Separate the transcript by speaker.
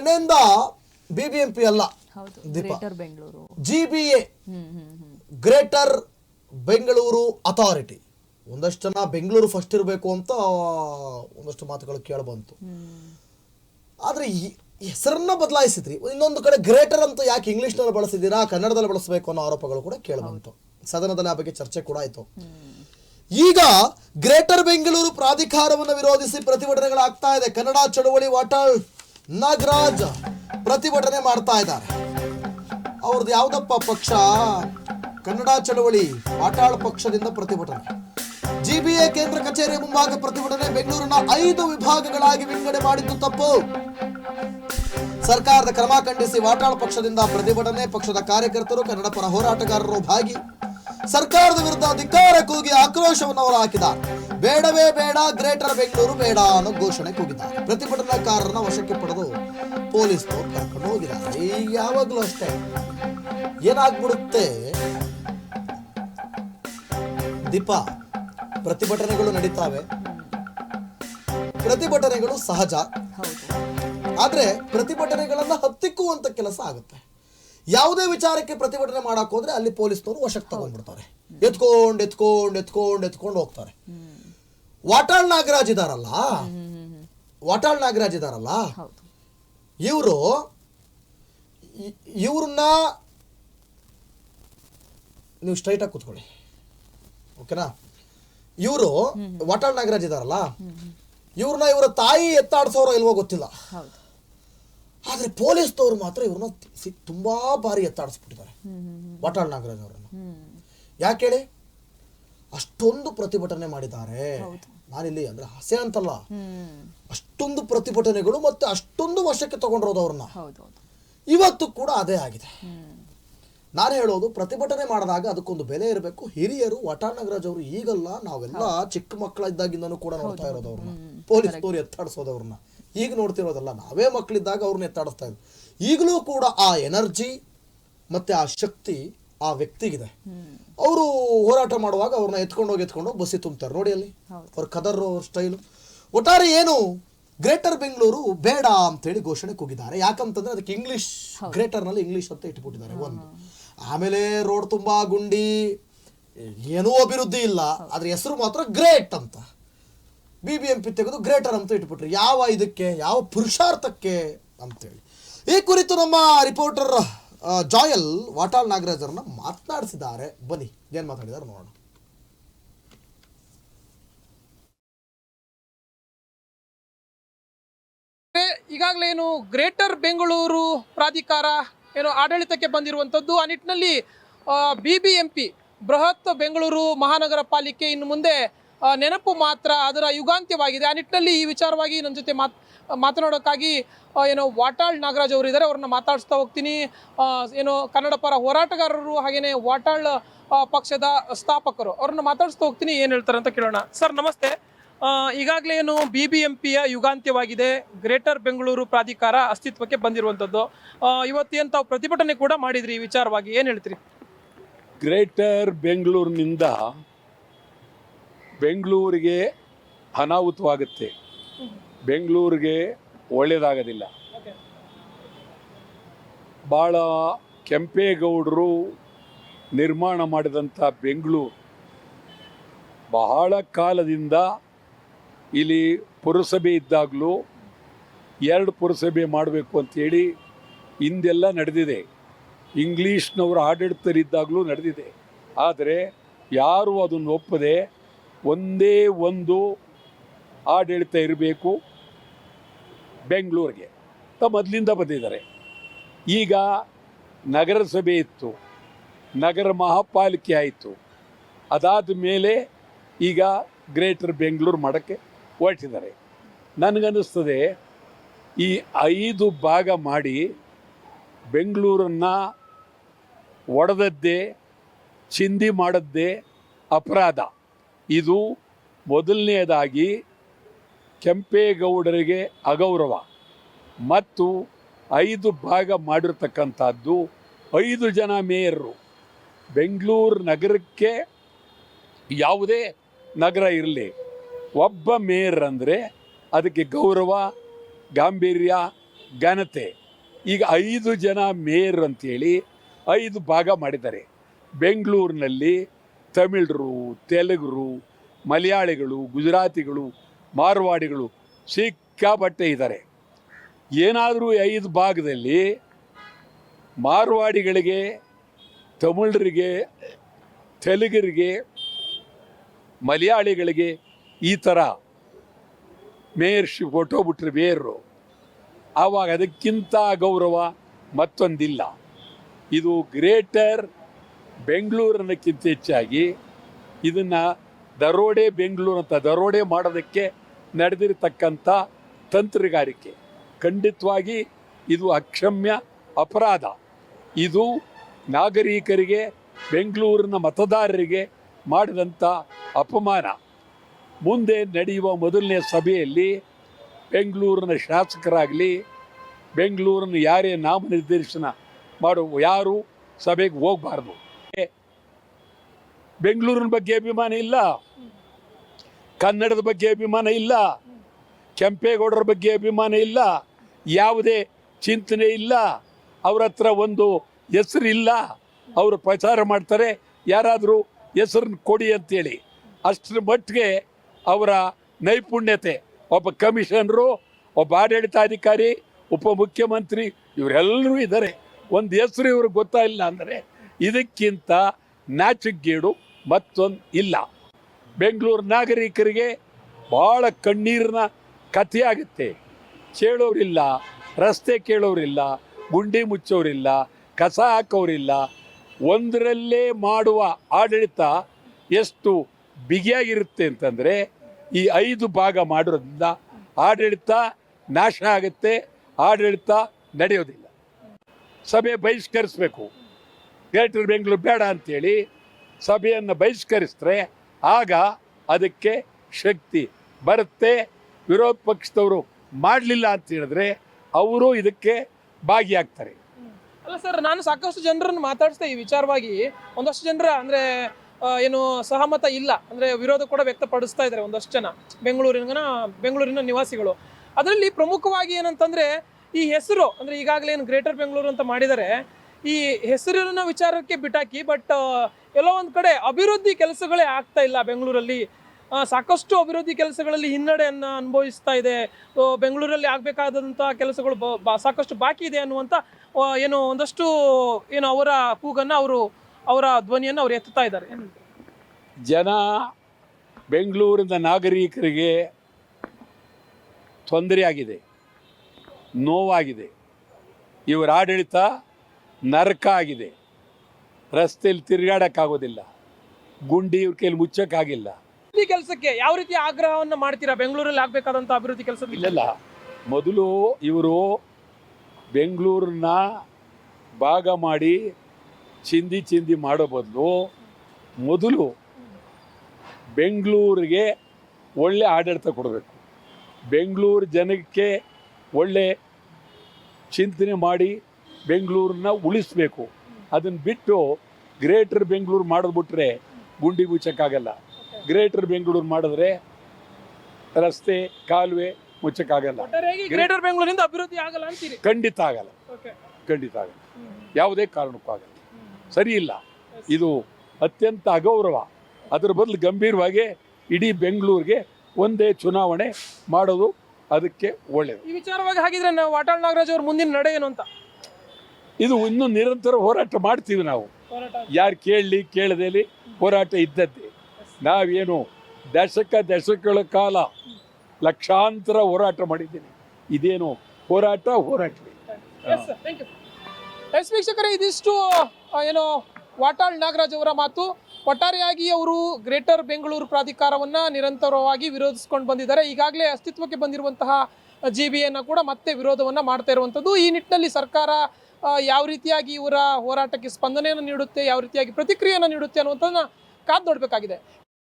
Speaker 1: ನಿನ್ನೆಯಿಂದ B B M P ಅಲ್ಲ ದೀಪ.
Speaker 2: Bengaluru
Speaker 1: G B A greater Bengaluru authority ಒಂದಷ್ಟು ಜನ ಬೆಂಗಳೂರು ಫಸ್ಟ್ ಇರಬೇಕು ಅಂತ ಒಂದಷ್ಟು ಮಾತುಗಳು ಕೇಳಬಂತು
Speaker 2: ಬಂತು.
Speaker 1: ಆದರೆ ಹೆಸರನ್ನ ಬದಲಾಯಿಸಿದ್ರಿ. ಇನ್ನೊಂದು ಕಡೆ ಗ್ರೇಟರ್ ಅಂತ ಯಾಕೆ ಇಂಗ್ಲಿಷ್ನಲ್ಲಿ ಬಳಸಿದ್ದೀರಾ ಕನ್ನಡದಲ್ಲಿ ಬಳಸಬೇಕು ಅನ್ನೋ ಆರೋಪಗಳು ಕೂಡ ಕೇಳಬಂತು ಸದನದಲ್ಲಿ ಆ ಬಗ್ಗೆ ಚರ್ಚೆ ಕೂಡ ಆಯಿತು. ಈಗ ಗ್ರೇಟರ್ ಬೆಂಗಳೂರು ಪ್ರಾಧಿಕಾರವನ್ನು ವಿರೋಧಿಸಿ ಪ್ರತಿಭಟನೆಗಳಾಗ್ತಾ ಇದೆ. ಕನ್ನಡ ಚಳವಳಿ ವಾಟಾಳ್. ನಾಗರಾಜ್ ಪ್ರತಿಭಟನೆ ಮಾಡ್ತಾ ಇದ್ದಾರೆ. ಅವ್ರದ್ದು ಯಾವುದಪ್ಪ ಪಕ್ಷ? ಕನ್ನಡ ಚಳವಳಿ ಪಾಟಾಳ್ ಪಕ್ಷದಿಂದ ಪ್ರತಿಭಟನೆ. ಜಿಬಿಎ ಕೇಂದ್ರ ಕಚೇರಿ ಮುಂಭಾಗ ಪ್ರತಿಭಟನೆ ಬೆಂಗಳೂರಿನ ಐದು ವಿಭಾಗಗಳಾಗಿ ವಿಂಗಡಣೆ ಮಾಡಿದ್ದು ತಪ್ಪು. ಸರ್ಕಾರದ ಕ್ರಮ ಖಂಡಿಸಿ ವಾಟಾಳ್ ಪಕ್ಷದಿಂದ ಪ್ರತಿಭಟನೆ, ಪಕ್ಷದ ಕಾರ್ಯಕರ್ತರು, ಕನ್ನಡ ಪರ ಹೋರಾಟಗಾರರು ಭಾಗಿ. ಸರ್ಕಾರದ ವಿರುದ್ಧ ಅಧಿಕಾರ ಕೂಗಿ ಆಕ್ರೋಶವನ್ನು ಅವರು ಹಾಕಿದ್ದಾರೆ. ಬೇಡವೇ ಬೇಡ, ಗ್ರೇಟರ್ ಬೆಂಗಳೂರು ಬೇಡ ಅನ್ನೋ ಘೋಷಣೆ ಕೂಗಿದ್ದಾರೆ. ಪ್ರತಿಭಟನಾಕಾರರನ್ನ ವಶಕ್ಕೆ ಪಡೆದು ಪೊಲೀಸರು ಕರ್ಕೊಂಡು ಹೋಗಿದ್ದಾರೆ. ಯಾವಾಗಲೂ ಅಷ್ಟೇ. ಏನಾಗ್ಬಿಡುತ್ತೆ? ದೀಪ, ಪ್ರತಿಭಟನೆಗಳು ನಡೀತಾವೆ. ಪ್ರತಿಭಟನೆಗಳು ಸಹಜ. ಆದರೆ ಪ್ರತಿಭಟನೆಗಳನ್ನ ಹತ್ತಿಕ್ಕುವಂತ ಕೆಲಸ ಆಗುತ್ತೆ. ಯಾವುದೇ ವಿಚಾರಕ್ಕೆ ಪ್ರತಿಭಟನೆ ಮಾಡಕ್ ಹೋದ್ರೆ ಅಲ್ಲಿ ಪೊಲೀಸ್ನವರು ವಶಕ್ಕೆ ತಗೊಂಡ್ಬಿಡ್ತಾರೆ. ಎತ್ಕೊಂಡು ಎತ್ಕೊಂಡು, ಎತ್ಕೊಂಡ್, ಎತ್ಕೊಂಡು ಹೋಗ್ತಾರೆ. ವಾಟಾಳ್ ನಾಗರಾಜ್ ಇದಾರಲ್ಲ? ವಾಟಾಳ್ ನಾಗರಾಜ್ ಇದಾರಲ್ಲ? ಇವರು ಇವ್ರನ್ನ ನೀವು ಸ್ಟ್ರೈಟ್ ಆಗಿ ಕೂತ್ಕೊಳ್ಳಿ. ಓಕೆನಾ? ಇವರು ವಾಟಾಳ್ ನಾಗರಾಜ್ ಇದಾರಲ್ಲ? ಇವ್ರನ್ನ ಇವರ ತಾಯಿ ಎತ್ತಾಡ್ಸೋರೋ ಇಲ್ವೋ ಗೊತ್ತಿಲ್ಲ. ಆದ್ರೆ ಪೊಲೀಸ್ನವ್ರು ಮಾತ್ರ ಇವ್ರನ್ನ ತುಂಬಾ ಬಾರಿ ಎತ್ತಾಡಿಸ್ಬಿಟ್ಟಿದ್ದಾರೆ. ವಾಟಾಳ್ ನಾಗರಾಜ್ ಅವರನ್ನು. ಯಾಕೆ ಹೇಳಿ? ಅಷ್ಟೊಂದು ಪ್ರತಿಭಟನೆ ಮಾಡಿದ್ದಾರೆ. ನಾನಿಲ್ಲಿ ಅಂದ್ರೆ ಹಸೆ ಅಂತಲ್ಲ. ಅಷ್ಟೊಂದು ಪ್ರತಿಭಟನೆಗಳು ಮತ್ತೆ ಅಷ್ಟೊಂದು ವರ್ಷಕ್ಕೆ ತಗೊಂಡಿರೋದು ಅವ್ರನ್ನ. ಇವತ್ತು ಕೂಡ ಅದೇ ಆಗಿದೆ. ನಾನು ಹೇಳೋದು ಪ್ರತಿಭಟನೆ ಮಾಡಿದಾಗ ಅದಕ್ಕೊಂದು ಬೆಲೆ ಇರಬೇಕು. ಹಿರಿಯರು ವಟಾನಗರಾಜ್ ನಾಗರಾಜ್ ಅವರು ಈಗಲ್ಲ ನಾವೆಲ್ಲ ಚಿಕ್ಕ ಮಕ್ಕಳಿದ್ದಾಗಿಂದನೂ ಕೂಡ ನೋಡ್ತಾ ಇರೋದು ಅವ್ರನ್ನ. ಪೊಲೀಸ್ನವ್ರು ಎತ್ತಾಡಿಸೋದು ಅವ್ರನ್ನ. ಈಗ ನೋಡ್ತಿರೋದಲ್ಲ ನಾವೇ ಮಕ್ಕಳಿದ್ದಾಗ ಅವ್ರನ್ನ ಎತ್ತಾಡಿಸ್ತಾ ಇದ್ರು ಈಗಲೂ ಕೂಡ ಆ ಎನರ್ಜಿ ಮತ್ತೆ ಆ ಶಕ್ತಿ ಆ ವ್ಯಕ್ತಿಗಿದೆ. ಅವರು ಹೋರಾಟ ಮಾಡುವಾಗ ಅವ್ರನ್ನ ಎತ್ಕೊಂಡು ಹೋಗಿ ಎತ್ಕೊಂಡು ಹೋಗಿ ಬಸ್ಸಿ ತುಂಬ್ತಾರೆ. ನೋಡಿ ಅಲ್ಲಿ. ಅವ್ರ ಕದರ್ ಅವ್ರ ಸ್ಟೈಲು. ಒಟ್ಟಾರೆ ಏನು ಗ್ರೇಟರ್ ಬೆಂಗಳೂರು ಬೇಡ ಅಂತೇಳಿ ಘೋಷಣೆ ಕೂಗಿದ್ದಾರೆ. ಯಾಕಂತಂದ್ರೆ ಅದಕ್ಕೆ ಇಂಗ್ಲಿಷ್ ಗ್ರೇಟರ್ನಲ್ಲಿ ಇಂಗ್ಲಿಷ್ ಅಂತ ಇಟ್ಬಿಟ್ಟಿದ್ದಾರೆ ಒಂದು. ಆಮೇಲೆ ರೋಡ್ ತುಂಬಾ ಗುಂಡಿ ಏನೂ ಅಭಿವೃದ್ಧಿ ಇಲ್ಲ. ಅದ್ರ ಹೆಸರು ಮಾತ್ರ ಗ್ರೇಟ್ ಅಂತ. ಬಿ ಬಿ ಎಂ ಪಿ ತೆಗೆದು ಗ್ರೇಟರ್ ಅಂತ ಇಟ್ಬಿಟ್ರು. ಯಾವ ಇದಕ್ಕೆ ಯಾವ ಪುರುಷಾರ್ಥಕ್ಕೆ ಅಂತೇಳಿ. ಈ ಕುರಿತು ನಮ್ಮ ರಿಪೋರ್ಟರ್ ಜಾಯಲ್ ವಾಟಾಳ್ ನಾಗರಾಜರನ್ನ ಮಾತನಾಡಿಸಿದ್ದಾರೆ. ಬನ್ನಿ, ಏನ್ ಮಾತಾಡಿದಾರೆ ನೋಡೋಣ.
Speaker 3: ಈಗಾಗಲೇ ಏನು ಗ್ರೇಟರ್ ಬೆಂಗಳೂರು ಪ್ರಾಧಿಕಾರ ಏನು ಆಡಳಿತಕ್ಕೆ ಬಂದಿರುವಂಥದ್ದು, ಆ ನಿಟ್ಟಿನಲ್ಲಿ ಬಿ ಬಿ ಎಂ ಪಿ ಬೃಹತ್ ಬೆಂಗಳೂರು ಮಹಾನಗರ ಪಾಲಿಕೆ ಇನ್ನು ಮುಂದೆ ನೆನಪು ಮಾತ್ರ ಅದರ ಯುಗಾಂತ್ಯವಾಗಿದೆ. ಆ ನಿಟ್ಟಿನಲ್ಲಿ ಈ ವಿಚಾರವಾಗಿ ನನ್ನ ಜೊತೆ ಮಾತ್ ಮಾತನಾಡೋಕ್ಕಾಗಿ ಏನೋ ವಾಟಾಳ್ ನಾಗರಾಜ್ ಅವರು ಇದ್ದಾರೆ ಅವ್ರನ್ನ ಮಾತಾಡಿಸ್ತಾ ಹೋಗ್ತೀನಿ. ಏನೋ ಕನ್ನಡ ಪರ ಹೋರಾಟಗಾರರು ಹಾಗೆಯೇ ವಾಟಾಳ್ ಪಕ್ಷದ ಸ್ಥಾಪಕರು, ಅವ್ರನ್ನ ಮಾತಾಡಿಸ್ತಾ ಹೋಗ್ತೀನಿ, ಏನು ಹೇಳ್ತಾರೆ ಅಂತ ಕೇಳೋಣ. ಸರ್, ನಮಸ್ತೆ. ಈಗಾಗಲೇ ಏನು ಬಿ ಬಿ ಎಂ ಪಿಯ ಯುಗಾಂತ್ಯವಾಗಿದೆ, ಗ್ರೇಟರ್ ಬೆಂಗಳೂರು ಪ್ರಾಧಿಕಾರ ಅಸ್ತಿತ್ವಕ್ಕೆ ಬಂದಿರುವಂಥದ್ದು. ಇವತ್ತೇನು ತಾವು ಪ್ರತಿಭಟನೆ ಕೂಡ ಮಾಡಿದ್ರಿ ಈ ವಿಚಾರವಾಗಿ, ಏನು ಹೇಳ್ತೀರಿ?
Speaker 4: ಗ್ರೇಟರ್ ಬೆಂಗಳೂರಿನಿಂದ ಬೆಂಗಳೂರಿಗೆ ಅನಾಹುತವಾಗುತ್ತೆ. ಬೆಂಗಳೂರಿಗೆ ಒಳ್ಳೆಯದಾಗೋದಿಲ್ಲ ಭಾಳ ಕೆಂಪೇಗೌಡರು ನಿರ್ಮಾಣ ಮಾಡಿದಂಥ ಬೆಂಗಳೂರು ಬಹಳ ಕಾಲದಿಂದ ಇಲ್ಲಿ ಪುರಸಭೆ ಇದ್ದಾಗಲೂ ಎರಡು ಪುರಸಭೆ ಮಾಡಬೇಕು ಅಂತೇಳಿ ಹಿಂದೆಲ್ಲ ನಡೆದಿದೆ. ಇಂಗ್ಲೀಷ್ನವರು ಆಡಳಿತರಿದ್ದಾಗಲೂ ನಡೆದಿದೆ. ಆದರೆ ಯಾರೂ ಅದನ್ನು ಒಪ್ಪದೆ ಒಂದೇ ಒಂದು ಆಡಳಿತ ಇರಬೇಕು. ಬೆಂಗಳೂರಿಗೆ. ಮೊದಲಿಂದ ಬಂದಿದ್ದಾರೆ. ಈಗ ನಗರಸಭೆ ಇತ್ತು. ನಗರ ಮಹಾಪಾಲಿಕೆ ಆಯಿತು. ಅದಾದ ಮೇಲೆ ಈಗ ಗ್ರೇಟರ್ ಬೆಂಗಳೂರು ಮಾಡೋಕ್ಕೆ ಹೊರಟಿದ್ದಾರೆ. ನನಗನ್ನಿಸ್ತದೆ, ಈ ಐದು ಭಾಗ ಮಾಡಿ ಬೆಂಗಳೂರನ್ನು ಒಡೆದದ್ದೇ, ಚಿಂದಿ ಮಾಡದ್ದೇ ಅಪರಾಧ. ಇದು ಮೊದಲನೆಯದಾಗಿ ಕೆಂಪೇಗೌಡರಿಗೆ ಅಗೌರವ ಮತ್ತು ಐದು ಭಾಗ ಮಾಡಿರ್ತಕ್ಕಂಥದ್ದು ಐದು ಜನ ಮೇಯರು ಬೆಂಗಳೂರು ನಗರಕ್ಕೆ ಯಾವುದೇ ನಗರ ಇರಲಿ, ಒಬ್ಬ ಮೇಯರ್ ಅಂದರೆ ಅದಕ್ಕೆ ಗೌರವ, ಗಾಂಭೀರ್ಯ, ಘನತೆ. ಈಗ ಐದು ಜನ ಮೇಯರ್ ಅಂತೇಳಿ ಐದು ಭಾಗ ಮಾಡಿದ್ದಾರೆ. ಬೆಂಗಳೂರಿನಲ್ಲಿ ತಮಿಳರು, ತೆಲುಗರು, ಮಲಯಾಳಿಗಳು, ಗುಜರಾತಿಗಳು ಮಾರ್ವಾಡಿಗಳು ಸಿಕ್ಕಾಪಟ್ಟೆ ಇದ್ದಾರೆ ಏನಾದರೂ ಐದು ಭಾಗದಲ್ಲಿ ಮಾರ್ವಾಡಿಗಳಿಗೆ, ತಮಿಳರಿಗೆ, ತೆಲುಗರಿಗೆ, ಮಲಯಾಳಿಗಳಿಗೆ ಈ ಥರ ಮೇಯರ್ಶಿಪ್ ಕೊಟ್ಟೋಗ್ಬಿಟ್ರೆ ಬೇರು ಆವಾಗ ಅದಕ್ಕಿಂತ ಗೌರವ ಮತ್ತೊಂದಿಲ್ಲ. ಇದು ಗ್ರೇಟರ್ ಬೆಂಗಳೂರನ್ನಕ್ಕಿಂತ ಹೆಚ್ಚಾಗಿ ಇದನ್ನು ದರೋಡೆ ಬೆಂಗಳೂರು ಅಂತ ದರೋಡೆ ಮಾಡೋದಕ್ಕೆ ನಡೆದಿರತಕ್ಕಂಥ ತಂತ್ರಗಾರಿಕೆ. ಖಂಡಿತವಾಗಿ ಇದು ಅಕ್ಷಮ್ಯ ಅಪರಾಧ. ಇದು ನಾಗರಿಕರಿಗೆ, ಬೆಂಗಳೂರಿನ ಮತದಾರರಿಗೆ ಮಾಡಿದಂಥ ಅಪಮಾನ. ಮುಂದೆ ನಡೆಯುವ ಮೊದಲನೇ ಸಭೆಯಲ್ಲಿ ಬೆಂಗಳೂರಿನ ಶಾಸಕರಾಗಲಿ ಬೆಂಗಳೂರನ್ನು ಯಾರೇ ನಾಮನಿರ್ದೇಶನ ಮಾಡುವ ಯಾರು ಸಭೆಗೆ ಹೋಗಬಾರ್ದು. ಬೆಂಗಳೂರಿನ ಬಗ್ಗೆ ಅಭಿಮಾನ ಇಲ್ಲ. ಕನ್ನಡದ ಬಗ್ಗೆ ಅಭಿಮಾನ ಇಲ್ಲ. ಕೆಂಪೇಗೌಡರ ಬಗ್ಗೆ ಅಭಿಮಾನ ಇಲ್ಲ. ಯಾವುದೇ ಚಿಂತನೆ ಇಲ್ಲ. ಅವ್ರ ಹತ್ರ ಒಂದು ಇಲ್ಲ ಅವರು ಪ್ರಚಾರ ಮಾಡ್ತಾರೆ. ಯಾರಾದರೂ ಹೆಸರನ್ನ ಕೊಡಿ ಅಂತೇಳಿ. ಅಷ್ಟರ ಮಟ್ಟಿಗೆ ಅವರ ನೈಪುಣ್ಯತೆ. ಒಬ್ಬ ಕಮಿಷನರು, ಒಬ್ಬ ಆಡಳಿತಾಧಿಕಾರಿ ಉಪಮುಖ್ಯಮಂತ್ರಿ ಇವರೆಲ್ಲರೂ ಇದ್ದಾರೆ. ಒಂದು ಹೆಸರು ಇವ್ರಿಗೆ ಗೊತ್ತಾಗಿಲ್ಲ ಅಂದರೆ ಇದಕ್ಕಿಂತ ನಾಚಿಗೇಡು ಮತ್ತೊಂದು ಇಲ್ಲ. ಬೆಂಗಳೂರು ನಾಗರಿಕರಿಗೆ ಭಾಳ ಕಣ್ಣೀರಿನ ಕಥೆಯಾಗುತ್ತೆ. ಕೇಳೋರಿಲ್ಲ, ರಸ್ತೆ ಕೇಳೋರಿಲ್ಲ, ಗುಂಡಿ ಮುಚ್ಚೋರಿಲ್ಲ, ಕಸ ಹಾಕೋರಿಲ್ಲ. ಒಂದರಲ್ಲೇ ಮಾಡುವ ಆಡಳಿತ ಎಷ್ಟು ಬಿಗಿಯಾಗಿರುತ್ತೆ ಅಂತಂದರೆ ಈ ಐದು ಭಾಗ ಮಾಡೋದ್ರಿಂದ ಆಡಳಿತ ನಾಶ ಆಗುತ್ತೆ, ಆಡಳಿತ ನಡೆಯೋದಿಲ್ಲ. ಸಭೆ ಬಹಿಷ್ಕರಿಸಬೇಕು. ಗ್ರೇಟರ್ ಬೆಂಗಳೂರು ಬೇಡ ಅಂತೇಳಿ ಸಭೆಯನ್ನು ಬಹಿಷ್ಕರಿಸಿದ್ರೆ ಆಗ ಅದಕ್ಕೆ ಶಕ್ತಿ ಬರುತ್ತೆ. ವಿರೋಧ ಪಕ್ಷದವರು ಮಾಡಲಿಲ್ಲ ಅಂತ ಹೇಳಿದ್ರೆ ಅವರು ಇದಕ್ಕೆ ಭಾಗಿಯಾಗ್ತಾರೆ.
Speaker 3: ಅಲ್ಲ ಸರ್, ನಾನು ಸಾಕಷ್ಟು ಜನರನ್ನು ಮಾತಾಡಿಸ್ದೆ ಈ ವಿಚಾರವಾಗಿ. ಒಂದಷ್ಟು ಜನರ ಅಂದರೆ ಏನು ಸಹಮತ ಇಲ್ಲ. ಅಂದರೆ ವಿರೋಧ ಕೂಡ ವ್ಯಕ್ತಪಡಿಸ್ತಾ ಇದ್ದಾರೆ ಒಂದಷ್ಟು ಜನ. ಬೆಂಗಳೂರಿನ ಬೆಂಗಳೂರಿನ ನಿವಾಸಿಗಳು. ಅದರಲ್ಲಿ ಪ್ರಮುಖವಾಗಿ ಏನಂತಂದರೆ, ಈ ಹೆಸರು ಅಂದರೆ ಈಗಾಗಲೇ ಏನು ಗ್ರೇಟರ್ ಬೆಂಗಳೂರು ಅಂತ ಮಾಡಿದ್ದಾರೆ. ಈ ಹೆಸರಿನ ವಿಚಾರಕ್ಕೆ ಬಿಟಾಕಿ ಬಟ್ ಎಲ್ಲೋ ಒಂದು ಕಡೆ ಅಭಿವೃದ್ಧಿ ಕೆಲಸಗಳೇ ಆಗ್ತಾ ಇಲ್ಲ ಬೆಂಗಳೂರಲ್ಲಿ. ಸಾಕಷ್ಟು ಅಭಿವೃದ್ಧಿ ಕೆಲಸಗಳಲ್ಲಿ ಹಿನ್ನಡೆಯನ್ನು ಅನುಭವಿಸ್ತಾ ಇದೆ. ಬೆಂಗಳೂರಲ್ಲಿ ಆಗಬೇಕಾದಂಥ ಕೆಲಸಗಳು ಬ- ಸಾಕಷ್ಟು ಬಾಕಿ ಇದೆ ಅನ್ನುವಂಥ ಏನು ಒಂದಷ್ಟು, ಏನು ಅವರ ಕೂಗನ್ನು ಅವರು, ಅವರ ಧ್ವನಿಯನ್ನು ಅವರು ಎತ್ತುತ್ತಾ ಇದ್ದಾರೆ.
Speaker 4: ಜನ ಬೆಂಗಳೂರಿನ ನಾಗರಿಕರಿಗೆ ತೊಂದರೆ ಆಗಿದೆ ನೋವಾಗಿದೆ. ಇವರ ಆಡಳಿತ ನರಕ ಆಗಿದೆ. ರಸ್ತೆಯಲ್ಲಿ ತಿರುಗಾಡೋಕ್ಕಾಗೋದಿಲ್ಲ. ಗುಂಡಿ ಇವ್ರ ಕೈಲಿ ಮುಚ್ಚೋಕ್ಕಾಗಿಲ್ಲ.
Speaker 3: ಈ ಕೆಲಸಕ್ಕೆ ಯಾವ ರೀತಿ ಆಗ್ರಹವನ್ನು ಮಾಡ್ತೀರಾ? ಬೆಂಗಳೂರಲ್ಲಿ ಆಗಬೇಕಾದಂಥ ಅಭಿವೃದ್ಧಿ ಕೆಲಸ
Speaker 4: ಇಲ್ಲಲ್ಲ ಮೊದಲು ಇವರು ಬೆಂಗಳೂರನ್ನ ಭಾಗ ಮಾಡಿ ಚಿಂದಿ ಚಿಂದಿ ಮಾಡೋ ಬದಲು ಮೊದಲು ಬೆಂಗಳೂರಿಗೆ ಒಳ್ಳೆ ಆಡಳಿತ ಕೊಡಬೇಕು. ಬೆಂಗಳೂರು ಜನಕ್ಕೆ ಒಳ್ಳೆ ಚಿಂತನೆ ಮಾಡಿ ಬೆಂಗಳೂರನ್ನ ಉಳಿಸ್ಬೇಕು. ಅದನ್ನು ಬಿಟ್ಟು ಗ್ರೇಟರ್ ಬೆಂಗಳೂರು ಮಾಡಿದ್ಬಿಟ್ರೆ ಗುಂಡಿ ಮುಚ್ಚಕ್ಕಾಗಲ್ಲ. ಗ್ರೇಟರ್ ಬೆಂಗಳೂರು ಮಾಡಿದ್ರೆ ರಸ್ತೆ ಕಾಲುವೆ ಮುಚ್ಚಕ್ಕಾಗಲ್ಲ.
Speaker 3: ಗ್ರೇಟರ್ ಬೆಂಗಳೂರಿಂದ ಅಭಿವೃದ್ಧಿ ಆಗಲ್ಲ ಅಂತೀರಿ?
Speaker 4: ಖಂಡಿತ ಆಗಲ್ಲ. ಖಂಡಿತ ಆಗಲ್ಲ. ಯಾವುದೇ ಕಾರಣಕ್ಕೂ ಆಗಲ್ಲ. ಸರಿ ಇಲ್ಲ. ಇದು ಅತ್ಯಂತ ಅಗೌರವ. ಅದರ ಬದಲು ಗಂಭೀರವಾಗಿ ಇಡೀ ಬೆಂಗಳೂರಿಗೆ ಒಂದೇ ಚುನಾವಣೆ ಮಾಡೋದು ಅದಕ್ಕೆ ಒಳ್ಳೆಯದು
Speaker 3: ಈ ವಿಚಾರವಾಗಿ ಹಾಗಿದ್ರೆ ನಾವು ವಾಟಾಳ್ ನಾಗರಾಜ್ ಅವ್ರ ಮುಂದಿನ ನಡೆ ಏನು ಅಂತ?
Speaker 4: ಇದು ಇನ್ನೂ ನಿರಂತರ ಹೋರಾಟ ಮಾಡ್ತೀವಿ ನಾವು.
Speaker 3: ಹೋರಾಟ
Speaker 4: ಯಾರು ಕೇಳಲಿ ಕೇಳದೇಲಿ ಹೋರಾಟ ಇದ್ದದ್ದೇ. ನಾವೇನು ದಶಕ ದಶಕಗಳ ಕಾಲ ಲಕ್ಷಾಂತರ ಹೋರಾಟ ಮಾಡಿದ್ದೀನಿ. ಇದೇನು ಹೋರಾಟ ಹೋರಾಟವೇ
Speaker 3: ಎಸ್ ಎಸ್ ವೀಕ್ಷಕರೇ ಇದಿಷ್ಟು ಏನು ವಾಟಾಳ್ ನಾಗರಾಜ್ ಅವರ ಮಾತು. ಒಟ್ಟಾರೆಯಾಗಿ ಅವರು ಗ್ರೇಟರ್ ಬೆಂಗಳೂರು ಪ್ರಾಧಿಕಾರವನ್ನ ನಿರಂತರವಾಗಿ ವಿರೋಧಿಸ್ಕೊಂಡು ಬಂದಿದ್ದಾರೆ. ಈಗಾಗಲೇ ಅಸ್ತಿತ್ವಕ್ಕೆ ಬಂದಿರುವಂತಹ ಜಿ ಕೂಡ ಮತ್ತೆ ವಿರೋಧವನ್ನ ಮಾಡ್ತಾ ಇರುವಂಥದ್ದು ಈ ನಿಟ್ಟಿನಲ್ಲಿ ಸರ್ಕಾರ ಯಾವ ರೀತಿಯಾಗಿ ಇವರ ಹೋರಾಟಕ್ಕೆ ಸ್ಪಂದನೆಯನ್ನು ನೀಡುತ್ತೆ ಯಾವ ರೀತಿಯಾಗಿ ಪ್ರತಿಕ್ರಿಯೆಯನ್ನು ನೀಡುತ್ತೆ ಅನ್ನುವಂಥದ್ದನ್ನ ಕಾದು ನೋಡಬೇಕಾಗಿದೆ.